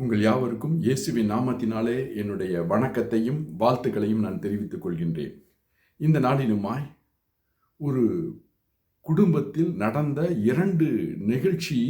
உங்கள் யாவருக்கும் இயேசுவின் நாமத்தினாலே என்னுடைய வணக்கத்தையும் வாழ்த்துக்களையும் நான் தெரிவித்துக் கொள்கின்றேன். இந்த நாளிலுமாய் ஒரு குடும்பத்தில் நடந்த இரண்டு நிகழ்ச்சி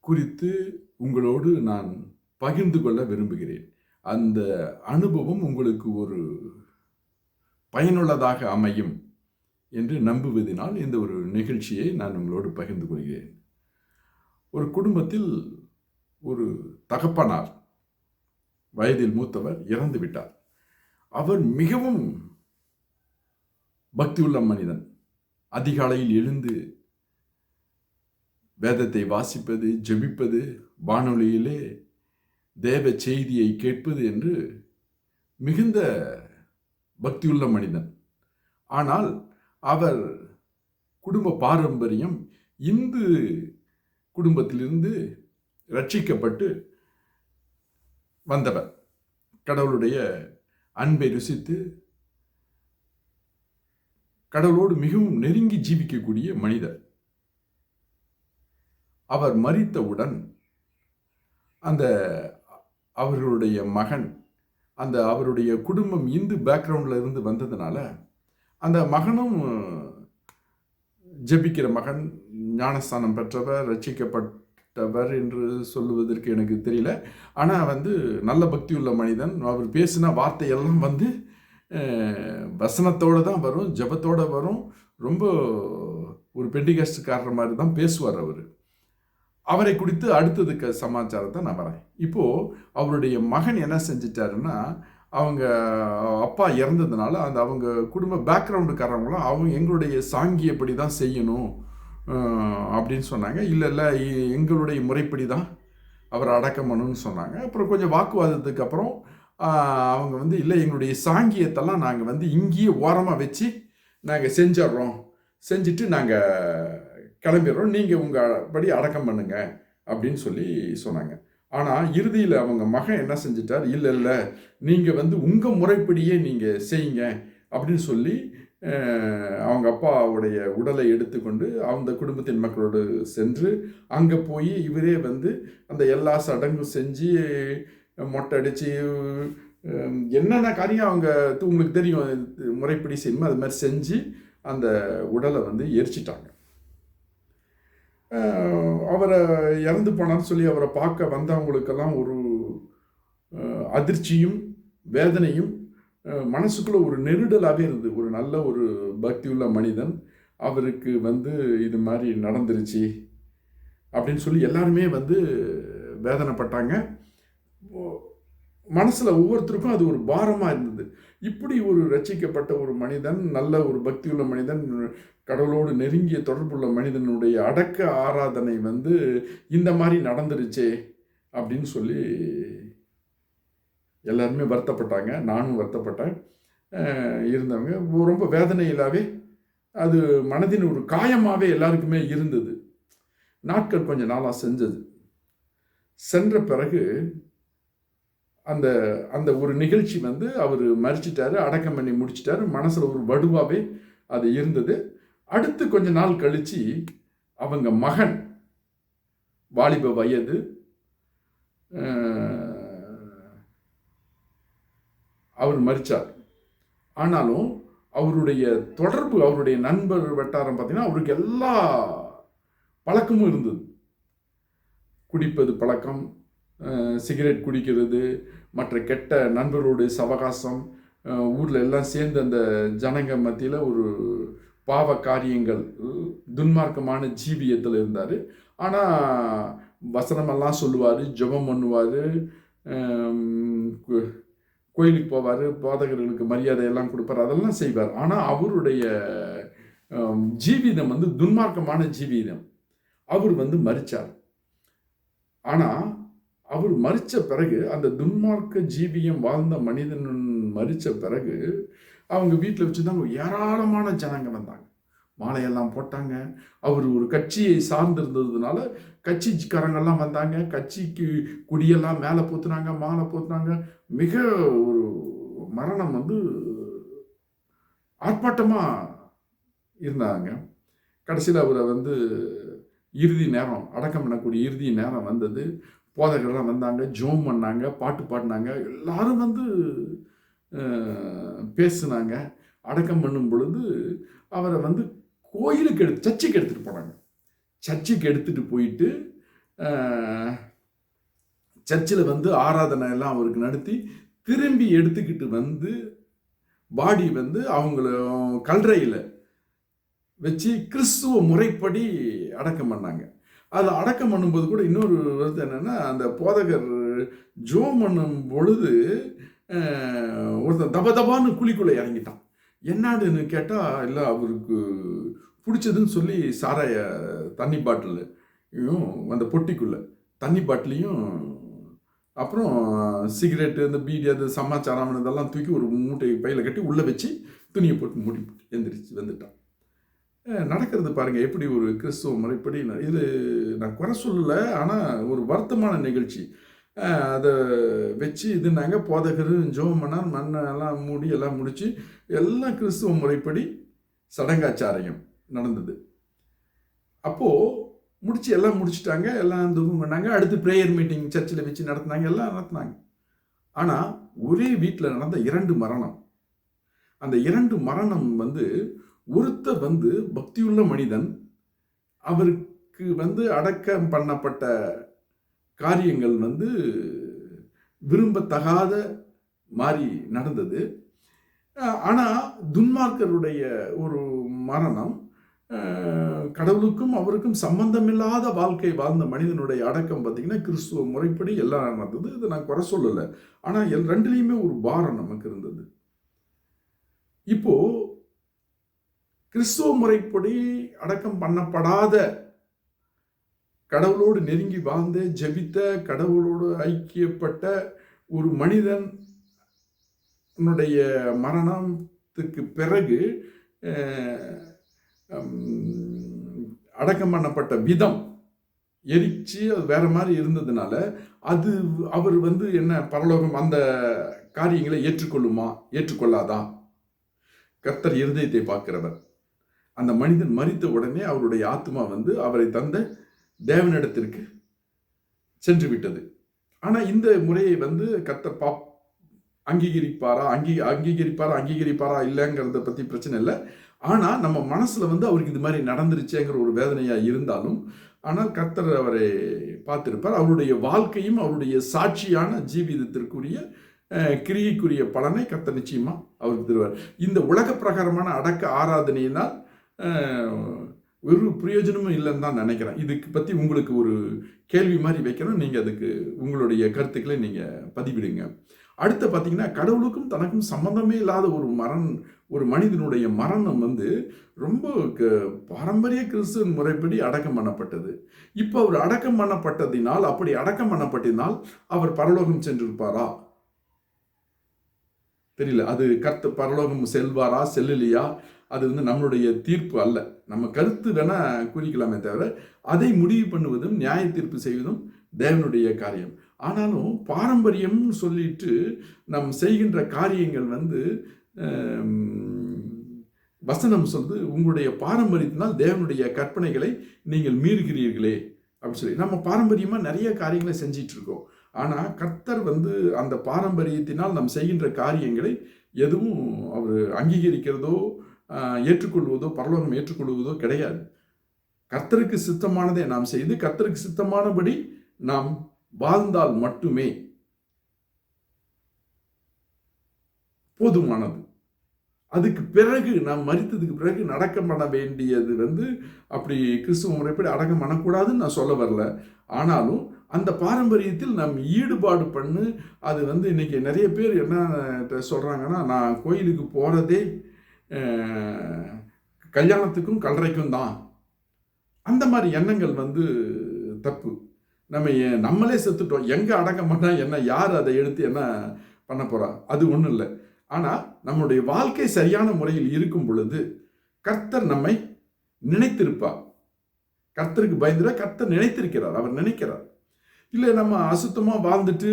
குறித்து உங்களோடு நான் பகிர்ந்து கொள்ள விரும்புகிறேன். அந்த அனுபவம் உங்களுக்கு ஒரு பயனுள்ளதாக அமையும் என்று நம்புவதனால் இந்த ஒரு நிகழ்ச்சியை நான் உங்களோடு பகிர்ந்து கொள்கிறேன். ஒரு குடும்பத்தில் ஒரு தகப்பனார் வயதில் மூத்தவர் இறந்து விட்டார். அவர் மிகவும் பக்தியுள்ள மனிதன். அதிகாலையில் எழுந்து வேதத்தை வாசிப்பது ஜெபிப்பது வானொலியிலே தேவ செய்தியை கேட்பது என்று மிகுந்த பக்தியுள்ள மனிதன். ஆனால் அவர் குடும்ப பாரம்பரியம் இந்து குடும்பத்திலிருந்து ரட்சிக்கப்பட்டு வந்தவர். கடவுளுடைய அன்பை ருசித்து கடவுளோடு மிகவும் நெருங்கி ஜீவிக்கக்கூடிய மனிதர். அவர் மறித்தவுடன் அந்த அவர்களுடைய மகன் அந்த அவருடைய குடும்பம் இந்து பேக்ரவுண்டில் இருந்து வந்ததுனால அந்த மகனும் ஜெபிக்கிற மகன் ஞானஸ்தானம் பெற்றவர் ரட்சிக்கப்பட்டவர் என்று சொல்லுவதற்கு எனக்கு தெரியல. ஆனால் வந்து நல்ல பக்தி உள்ள மனிதன். அவர் பேசின வார்த்தையெல்லாம் வந்து வசனத்தோடு தான் வரும் ஜபத்தோடு வரும். ரொம்ப ஒரு பெண்டிகஸ்டுக்காரர் மாதிரி தான் பேசுவார் அவர். அவரை குறித்து அடுத்ததுக்கு சமாச்சாரத்தை நான் வரேன். இப்போது அவருடைய மகன் என்ன செஞ்சிட்டாருன்னா அவங்க அப்பா இறந்ததுனால அந்த அவங்க குடும்ப பேக்ரவுண்டுக்காரவங்களும் அவங்க எங்களுடைய சாங்கியப்படி தான் செய்யணும். அப்படின்னு சொன்னாங்க. இல்லை இல்லை எங்களுடைய முறைப்படி தான் அவர் அடக்கம் சொன்னாங்க. அப்புறம் கொஞ்சம் வாக்குவாதத்துக்கு அப்புறம் அவங்க வந்து இல்லை எங்களுடைய சாங்கியத்தெல்லாம் நாங்கள் வந்து இங்கேயே ஓரமாக வச்சு நாங்கள் செஞ்சிட்றோம். செஞ்சுட்டு நாங்கள் கிளம்பிடுறோம். நீங்கள் உங்கள் படி அடக்கம் பண்ணுங்க அப்படின்னு சொல்லி சொன்னாங்க. ஆனால் இறுதியில் அவங்க மகன் என்ன செஞ்சிட்டார்? இல்லை இல்லை நீங்கள் வந்து உங்கள் முறைப்படியே நீங்கள் செய்யுங்க அப்படின்னு சொல்லி அவங்க அப்பாவுடைய உடலை எடுத்துக்கொண்டு அந்த குடும்பத்தின் மக்களோடு சென்று அங்கே போய் இவரே வந்து அந்த எல்லா சடங்கும் செஞ்சு மொட்டை அடித்து என்னென்ன காரியம் அவங்க உங்களுக்கு தெரியும் முறைப்படி செய்யணுமோ அது மாதிரி செஞ்சு அந்த உடலை வந்து எரிச்சிட்டாங்க. அவரை இறந்து போனார்னு சொல்லி அவரை பார்க்க வந்தவங்களுக்கெல்லாம் ஒரு அதிர்ச்சியும் வேதனையும் மனசுக்குள்ள ஒரு நெருடலாகவே இருந்தது. ஒரு நல்ல ஒரு பக்தியுள்ள மனிதன். அவருக்கு வந்து இது மாதிரி நடந்துருச்சு அப்படின்னு சொல்லி எல்லாருமே வந்து வேதனைப்பட்டாங்க. மனசில் ஒவ்வொருத்தருக்கும் அது ஒரு பாரமாக இருந்தது. இப்படி ஒரு ரட்சிக்கப்பட்ட ஒரு மனிதன் நல்ல ஒரு பக்தியுள்ள மனிதன் கடவுளோடு நெருங்கிய தொடர்புள்ள மனிதனுடைய அடக்க ஆராதனை வந்து இந்த மாதிரி நடந்துருச்சே அப்படின்னு சொல்லி எல்லாருமே வருத்தப்பட்டாங்க. நானும் வருத்தப்பட்டேன். இருந்தவங்க ரொம்ப வேதனையிலாவே அது மனதின் ஒரு காயமாகவே எல்லாருக்குமே இருந்தது. நாட்கள் கொஞ்சம் நாளாக செஞ்சது. சென்ற பிறகு அந்த அந்த ஒரு நிகழ்ச்சி வந்து அவர் மறிச்சிட்டாரு அடக்கம் பண்ணி முடிச்சிட்டாரு. மனசில் ஒரு வடுவாகவே அது இருந்தது. அடுத்து கொஞ்ச நாள் கழித்து அவங்க மகன் வாலிப வயது அவர் மறிச்சார் ஆனாலும் அவருடைய தொடர்பு அவருடைய நண்பர் வட்டாரம் பார்த்தீங்கன்னா அவருக்கு எல்லா பழக்கமும் இருந்தது. குடிப்பது பழக்கம் சிகரெட் குடிக்கிறது மற்ற கெட்ட நண்பரோடு சவகாசம் ஊரில் எல்லாம் சேர்ந்து அந்த ஜனங்க மத்தியில் ஒரு பாவ காரியங்கள் துன்மார்க்கமான ஜீவியத்தில் இருந்தார். ஆனால் வசனமெல்லாம் சொல்லுவார் ஜபம் பண்ணுவார் கோயிலுக்கு போவார் போதகர்களுக்கு மரியாதை எல்லாம் கொடுப்பார் அதெல்லாம் செய்வார். ஆனால் அவருடைய ஜீவிதம் வந்து துன்மார்க்கமான ஜீவிதம். அவர் வந்து மறிச்சார் ஆனால் அவர் மறித்த பிறகு அந்த துன்மார்க்க ஜீவியம் வாழ்ந்த மனிதன் மறிச்ச பிறகு அவங்க வீட்டில் வச்சுருந்தாங்க ஏராளமான ஜனங்கள் வந்தாங்க. மாலையெல்லாம் போட்டாங்க. அவர் ஒரு கட்சியை சார்ந்திருந்ததுனால கட்சிக்காரங்கெல்லாம் வந்தாங்க. கட்சிக்கு குடியெல்லாம் மேலே போத்துனாங்க மாலை போத்துனாங்க. மிக ஒரு மரணம் வந்து ஆர்ப்பாட்டமாக இருந்தாங்க. கடைசியில் அவரை வந்து இறுதி நேரம் அடக்கம் பண்ணக்கூடிய இறுதி நேரம் வந்தது. போதகர்லாம் வந்தாங்க ஜோம் பண்ணாங்க பாட்டு பாடினாங்க. எல்லாரும் வந்து பேசுனாங்க. அடக்கம் பண்ணும் பொழுது அவரை வந்து கோயிலுக்கு எடுத்து சர்ச்சுக்கு எடுத்துகிட்டு போனாங்க. சர்ச்சுக்கு எடுத்துகிட்டு போயிட்டு சர்ச்சில் வந்து ஆராதனை எல்லாம் அவருக்கு நடத்தி திரும்பி எடுத்துக்கிட்டு வந்து பாடி வந்து அவங்கள கல்றையில் வச்சு கிறிஸ்துவ முறைப்படி அடக்கம் பண்ணாங்க. அது அடக்கம் பண்ணும்போது கூட இன்னொரு வருது என்னென்னா அந்த போதகர் ஜோம் பண்ணும் பொழுது ஒருத்தன் தப தபான்னு குழிக்குள்ளே இறங்கிட்டான். என்னாடுன்னு கேட்டால் இல்லை அவருக்கு பிடிச்சதுன்னு சொல்லி சாராய தண்ணி பாட்டிலையும் அந்த பொட்டிக்குள்ளே தண்ணி பாட்டிலையும் அப்புறம் சிகரெட்டு இந்த பீடி அது சமாச்சாரம் இதெல்லாம் தூக்கி ஒரு மூட்டை பையில் கட்டி உள்ளே வச்சு துணியை போட்டு மூடி போட்டு எந்திரிச்சு வந்துட்டான். நடக்கிறது பாருங்கள் எப்படி ஒரு கிறிஸ்துவ முறைப்படி இது நான் குறை சொல்லலை ஆனால் ஒரு வருத்தமான நிகழ்ச்சி. அதை வச்சு இதுனாங்க போதகர் ஜோமனார் மண்ணெல்லாம் மூடி எல்லாம் முடித்து எல்லாம் கிறிஸ்துவ முறைப்படி சடங்காச்சாரியம் நடந்தது. அப்போது முடித்து எல்லாம் முடிச்சிட்டாங்க எல்லாம் துக்கம் பண்ணாங்க. அடுத்து ப்ரேயர் மீட்டிங் சர்ச்சில் வச்சு நடத்தினாங்க எல்லாம் நடத்தினாங்க. ஆனால் ஒரே வீட்டில் நடந்த இரண்டு மரணம். அந்த இரண்டு மரணம் வந்து ஒருத்தர் வந்து பக்தியுள்ள மனிதன் அவருக்கு வந்து அடக்கம் பண்ணப்பட்ட காரியங்கள் வந்து விரும்பத்தகாத மாதிரி நடந்தது. ஆனால் துன்மார்க்கருடைய ஒரு மரணம் கடவுளுக்கும் அவருக்கும் சம்பந்தமில்லாத வாழ்க்கை வாழ்ந்த மனிதனுடைய அடக்கம் பார்த்திங்கன்னா கிறிஸ்துவ முறைப்படி எல்லாம் நடந்தது. இதை நான் குறை சொல்லலை. ஆனால் எல் ரெண்டுலேயுமே ஒரு பாரம் நமக்கு இருந்தது. இப்போது கிறிஸ்துவ முறைப்படி அடக்கம் பண்ணப்படாத கடவுளோடு நெருங்கி வாழ்ந்த ஜெபித்த கடவுளோடு ஐக்கியப்பட்ட ஒரு மனிதன் உன்னுடைய மரணத்துக்கு பிறகு அடக்கம் பண்ணப்பட்ட விதம் எரிச்சு அது வேற மாதிரி இருந்ததுனால அது அவர் வந்து என்ன பரலோகம் அந்த காரியங்களை ஏற்றுக்கொள்ளுமா? ஏற்றுக்கொள்ளாதா? கர்த்தர் இருதயத்தை பார்க்கிறவர். அந்த மனிதன் மறித்த உடனே அவருடைய ஆத்மா வந்து அவரை தந்த தேவனிடத்திற்கு சென்று விட்டது ஆனால் இந்த முறையை வந்து கர்த்தர் பா அங்கீகரிப்பாரா? அங்கீ அங்கீகரிப்பாரா? அங்கீகரிப்பாரா? இல்லைங்கிறத பற்றி பிரச்சனை இல்லை. ஆனால் நம்ம மனசில் வந்து அவருக்கு இது மாதிரி நடந்துருச்சேங்கிற ஒரு வேதனையாக இருந்தாலும் ஆனால் கர்த்தர் அவரை பார்த்திருப்பார். அவருடைய வாழ்க்கையும் அவருடைய சாட்சியான ஜீவிதத்திற்குரிய கிரியைக்குரிய பலனை கர்த்தர் நிச்சயமாக அவருக்கு தருவார். இந்த உலக பிரகாரமான அடக்க ஆராதனையினால் ஒரு பிரயோஜனமும் இல்லைன்னு தான் நினைக்கிறேன். இதுக்கு பற்றி உங்களுக்கு ஒரு கேள்வி மாதிரி வைக்கணும். நீங்கள் அதுக்கு உங்களுடைய கருத்துக்களை நீங்கள் பதிவிடுங்க. அடுத்து பார்த்தீங்கன்னா கடவுளுக்கும் தனக்கும் சம்பந்தமே இல்லாத ஒரு மரண் ஒரு மனிதனுடைய மரணம் வந்து ரொம்ப க- பாரம்பரிய கிறிஸ்துவன் முறைப்படி அடக்கம் பண்ணப்பட்டது. இப்போ அவர் அடக்கம் பண்ணப்பட்டதினால் அப்படி அடக்கம் பண்ணப்பட்டதினால் அவர் பரலோகம் சென்றிருப்பாரா? தெரியல. அது கர்த்த பரலோகம் செல்வாரா செல்லலையா? அது வந்து நம்மளுடைய தீர்ப்பு அல்ல. நம்ம கருத்து வேணா கூறிக்கலாமே தவிர அதை முடிவு பண்ணுவதும் நியாய தீர்ப்பு செய்வதும் தேவனுடைய காரியம். ஆனாலும் பாரம்பரியம்னு சொல்லிட்டு நாம் செய்கின்ற காரியங்கள் வந்து வசனம் சொல்லுது உங்களுடைய பாரம்பரியத்தினால் தேவனுடைய கற்பனைகளை நீங்கள் மீறுகிறீர்களே. அப்படின்னு சொல்லி. நம்ம பாரம்பரியமாக நிறைய காரியங்களை செஞ்சிட்ருக்கோம் ஆனால் கர்த்தர் வந்து அந்த பாரம்பரியத்தினால் நாம் செய்கின்ற காரியங்களை எதுவும் அவர் அங்கீகரிக்கிறதோ ஏற்றுக்கொள்வதோ பரலோகம் ஏற்றுக்கொள்வதோ கிடையாது. கர்த்தருக்கு சித்தமானதை நாம் செய்து கர்த்தருக்கு சித்தமானபடி நாம் வாழ்ந்தால் மட்டுமே போதுமானது. அதுக்கு பிறகு நாம் மறித்ததுக்கு பிறகு நடக்கப்பட வேண்டியது வந்து அப்படி கிறிஸ்துவ முறைப்படி அடக்கம் பண்ணக்கூடாதுன்னு நான் சொல்ல வரல. ஆனாலும் அந்த பாரம்பரியத்தில் நாம் ஈடுபாடு பண்ணு அது வந்து இன்னைக்கு நிறைய பேர் என்ன சொல்கிறாங்கன்னா நான் கோயிலுக்கு போகிறதே கல்யாணத்துக்கும் கல்லறைக்கும் தான். அந்த மாதிரி எண்ணங்கள் வந்து தப்பு. நம்ம நம்மளே செத்துட்டோம். எங்கே அடங்க மாட்டால் என்ன யார் அதை எடுத்து என்ன பண்ண போகிறா அது ஒன்றும் இல்லை. ஆனால் நம்முடைய வாழ்க்கை சரியான முறையில் இருக்கும் பொழுது கர்த்தர் நம்மை நினைத்திருப்பார். கர்த்தருக்கு பயந்துட கர்த்தர் நினைத்திருக்கிறார். அவர் நினைக்கிறார். இல்லை நம்ம அசுத்தமாக வாழ்ந்துட்டு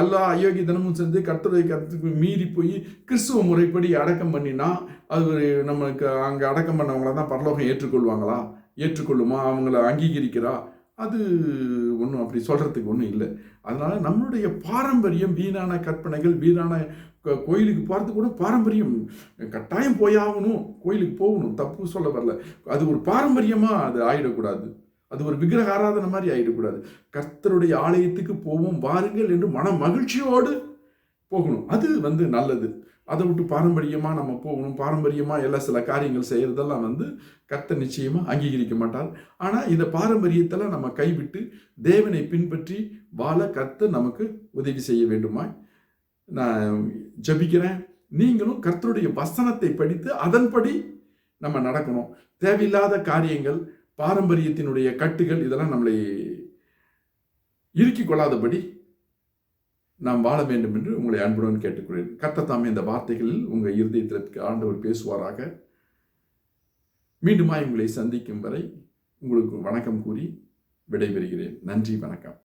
எல்லா அயோக்கிய தினமும் செஞ்சு கர்த்தருடைய கருத்துக்கு மீறி போய் கிறிஸ்துவ முறைப்படி அடக்கம் பண்ணினா அது ஒரு நம்மளுக்கு அங்கே அடக்கம் பண்ணவங்கள தான் பரலோகம் ஏற்றுக்கொள்வாங்களா? ஏற்றுக்கொள்ளுமா? அவங்கள அங்கீகரிக்கிறா? அது ஒன்றும் அப்படி சொல்கிறதுக்கு ஒன்றும் இல்லை. அதனால் நம்மளுடைய பாரம்பரியம் வீணான கற்பனைகள் வீணான கோயிலுக்கு போகிறது கூட பாரம்பரியம். கட்டாயம் போயாகணும் கோயிலுக்கு போகணும் தப்பு சொல்ல வரல. அது ஒரு பாரம்பரியமாக அது ஆகிடக்கூடாது அது ஒரு விக்கிரக ஆராதனை மாதிரி ஆகிடக்கூடாது கர்த்தருடைய ஆலயத்துக்கு போவோம் வாருங்கள் என்று மன மகிழ்ச்சியோடு போகணும். அது வந்து நல்லது. அதை விட்டு பாரம்பரியமாக நம்ம போகணும். பாரம்பரியமாக எல்லாம் சில காரியங்கள் செய்கிறதெல்லாம் வந்து கர்த்த நிச்சயமாக அங்கீகரிக்க மாட்டார். ஆனால் இந்த பாரம்பரியத்தெல்லாம் நம்ம கைவிட்டு தேவனை பின்பற்றி வாழ கர்த்தர் நமக்கு உதவி செய்ய வேண்டுமா நான் ஜபிக்கிறேன். நீங்களும் கர்த்தருடைய வசனத்தை படித்து அதன்படி நம்ம நடக்கணும். தேவையில்லாத காரியங்கள் பாரம்பரியத்தினுடைய கட்டுகள் இதெல்லாம் நம்மளை இறுக்கிக் கொள்ளாதபடி நாம் வாழ வேண்டும் என்று உங்களை அன்புடன் கேட்டுக்கொள்கிறேன். கத்தத்தாமே இந்த வார்த்தைகளில் உங்கள் இருதயத்திற்கு ஆண்டவர் பேசுவாராக. மீண்டுமாய் உங்களை சந்திக்கும் வரை உங்களுக்கு வணக்கம் கூறி விடைபெறுகிறேன். நன்றி வணக்கம்.